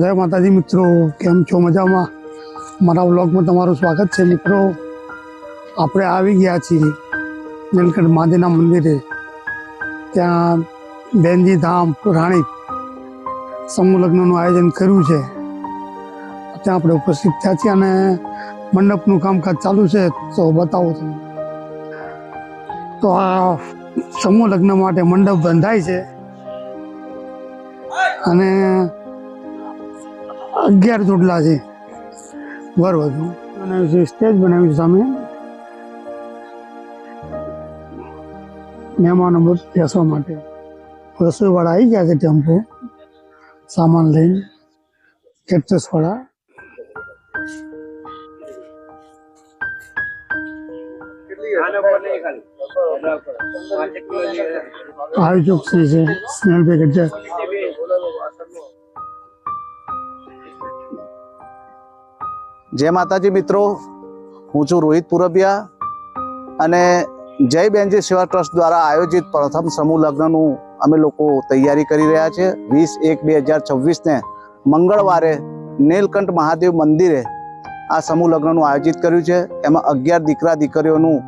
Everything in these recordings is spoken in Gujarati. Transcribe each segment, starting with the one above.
જય માતાજી મિત્રો, કેમ છો મજામાં? મારા વ્લોગમાં તમારું સ્વાગત છે મિત્રો. આપણે આવી ગયા છીએ નીલકંઠ મહાદેવના મંદિરે. ત્યાં બેનજી ધામ, રાણી સમૂહ લગ્નનું આયોજન કર્યું છે. ત્યાં આપણે ઉપસ્થિત થયા છીએ અને મંડપનું કામકાજ ચાલુ છે, તો બતાવો તમે તો આ સમૂહ લગ્ન માટે મંડપ બંધાય છે. અને અગિયાર ચોટલા છે. બર બધું બનાવ્યું છે સ્ટેજ બનાવ્યું છે સામે. મહેમાનો બેસવા માટે. રસોઈવાળા આવી ગયા છે ટેમ્પો. સામાન લઈને. કેક્ટસ વાળા આયોજક શ્રી છે સ્નેહલભાઈ ગજ્જર જય માતાજી મિત્રો. હું છું રોહિત પુરબિયા અને જય બેનજી સેવા ટ્રસ્ટ દ્વારા આયોજિત પ્રથમ સમૂહ લગ્નનું અમે લોકો તૈયારી કરી રહ્યા છે વીસ એક બે હજાર છવ્વીસને મંગળવારે નીલકંઠ મહાદેવ મંદિરે આ સમૂહ લગ્નનું આયોજિત કર્યું છે. એમાં અગિયાર દીકરા દીકરીઓનું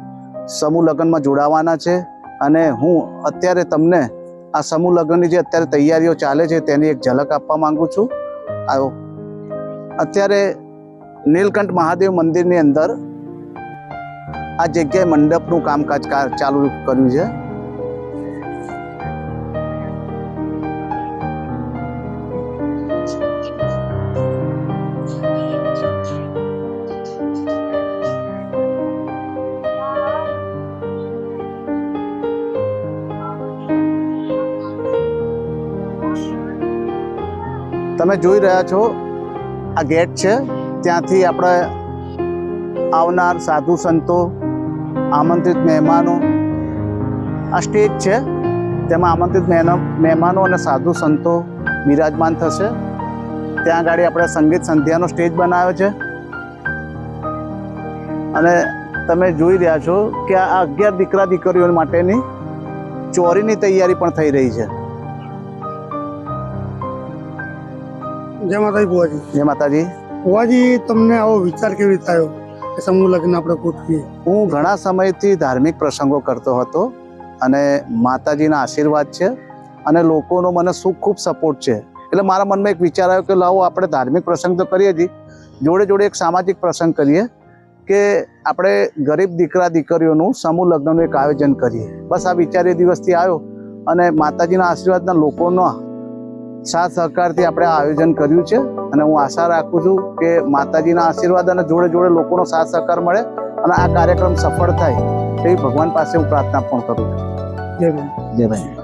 સમૂહ લગ્નમાં જોડાવાના છે અને હું અત્યારે તમને આ સમૂહ લગ્નની જે અત્યારે તૈયારીઓ ચાલે છે તેની એક ઝલક આપવા માંગુ છું. આવ્યો અત્યારે નીલકંઠ મહાદેવ મંદિરની અંદર આ જગ્યાએ મંડપનું કામકાજ ચાલુ કર્યું છે. તમે જોઈ રહ્યા છો, આ ગેટ છે. ત્યાંથી આપણે આવનાર સાધુ સંતો આમંત્રિત મહેમાનો આ સ્ટેજ છે. તેમાં આમંત્રિત મહેમાનો અને સાધુ સંતો બિરાજમાન થશે. ત્યાં આગળ આપણે સંગીત સંધ્યાનો સ્ટેજ બનાવ્યો છે. અને તમે જોઈ રહ્યા છો કે આ અગિયાર દીકરા દીકરીઓ માટેની ચોરીની તૈયારી પણ થઈ રહી છે. જય માતાજી. બુવાજી જય માતાજી. બુવાજી તમને આવો વિચાર કેવી રીતે આવ્યો કે સમૂહ લગ્ન આપણે ગોઠવીએ? હું ઘણા સમયથી ધાર્મિક પ્રસંગો કરતો હતો અને માતાજીના આશીર્વાદ છે અને લોકોનો મને ખૂબ ખૂબ સપોર્ટ છે. એટલે મારા મનમાં એક વિચાર આવ્યો કે લાવો આપણે ધાર્મિક પ્રસંગ તો કરીએ જ. જોડે જોડે એક સામાજિક પ્રસંગ કરીએ કે આપણે ગરીબ દીકરા દીકરીઓનું સમૂહ લગ્નનું એક આયોજન કરીએ. બસ આ વિચાર એ દિવસથી આવ્યો અને માતાજીના આશીર્વાદના લોકોનો સાથ સહકારથી આપણે આ આયોજન કર્યું છે અને હું આશા રાખું છું કે માતાજીના આશીર્વાદ અને જોડે જોડે લોકોનો સાથ સહકાર મળે અને આ કાર્યક્રમ સફળ થાય તેવી ભગવાન પાસે હું પ્રાર્થના પણ કરું છું. જય ભાઈ જય ભાઈ